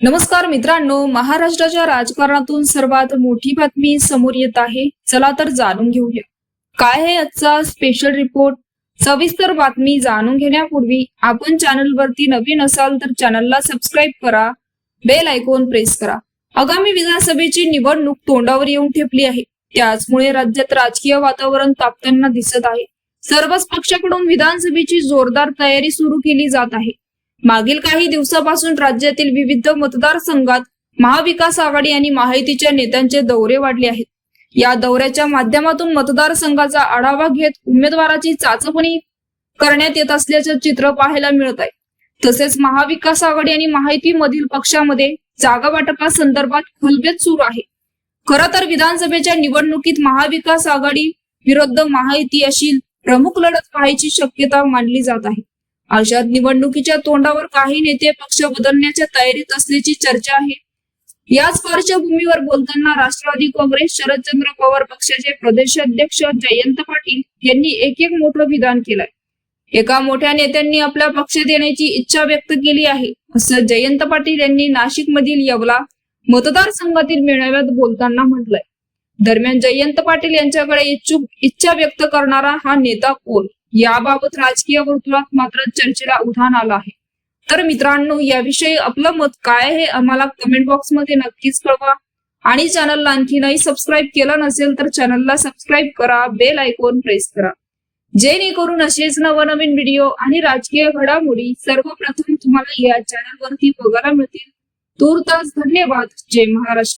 नमस्कार मित्रांनो महाराष्ट्राच्या राजकारणातून सर्वात मोठी बातमी समोर येत आहे. चला तर जाणून घेऊया. काय आहे आजचा स्पेशल रिपोर्ट सविस्तर बातमी जाणून घेण्यापूर्वी आपण चॅनलवरती नवीन असाल तर चॅनलला सबस्क्राईब करा. बेल आयकॉन प्रेस करा. आगामी विधानसभेची निवडणूक तोंडावर येऊन ठेपली आहे. त्याचमुळे राज्यात राजकीय वातावरण तापताना दिसत आहे. सर्वच पक्षाकडून विधानसभेची जोरदार तयारी सुरू केली जात आहे. मागील काही दिवसापासून राज्यातील विविध मतदारसंघात महाविकास आघाडी आणि महायुतीच्या नेत्यांचे दौरे वाढले आहेत. या दौऱ्याच्या माध्यमातून मतदारसंघाचा आढावा घेत उमेदवाराची चाचपणी करण्यात येत असल्याचे चित्र पाहायला मिळत आहे. तसेच महाविकास आघाडी आणि माहितीमधील मधील पक्षामध्ये जागा वाटपासंदर्भात खलबेत सुरू आहे. खरं तर विधानसभेच्या निवडणुकीत महाविकास आघाडी विरुद्ध महायुती अशी प्रमुख लढत पाहायची शक्यता मानली जात आहे. अशात निवडणुकीच्या तोंडावर काही नेते पक्ष बदलण्याच्या तयारीत असल्याची चर्चा आहे. याच पार्श्वभूमीवर बोलताना राष्ट्रवादी काँग्रेस शरदचंद्र पवार पक्षाचे प्रदेशाध्यक्ष जयंत पाटील यांनी एक एक मोठं विधान केलंय. एका मोठ्या नेत्यांनी आपला पक्ष देण्याची इच्छा व्यक्त केली आहे असं जयंत पाटील यांनी नाशिक मधील यवला मतदारसंघातील मेळाव्यात बोलताना म्हटलंय. दरम्यान जयंत पाटील यांच्याकडे इच्छुक इच्छा व्यक्त करणारा हा नेता कोण? याबाबत राजकीय वर्तुळात मात्र चर्चेला उधाण आलं आहे. तर मित्रांनो याविषयी आपलं मत काय हे आम्हाला कमेंट बॉक्समध्ये नक्कीच कळवा. आणि चॅनलला आणखीनही सबस्क्राईब केलं नसेल तर चॅनलला सबस्क्राईब करा. बेल आयकॉन प्रेस करा. जेणेकरून असेच नवनवीन व्हिडिओ आणि राजकीय घडामोडी सर्वप्रथम तुम्हाला या चॅनलवरती बघायला मिळतील. तूर्तास धन्यवाद. जय महाराष्ट्र.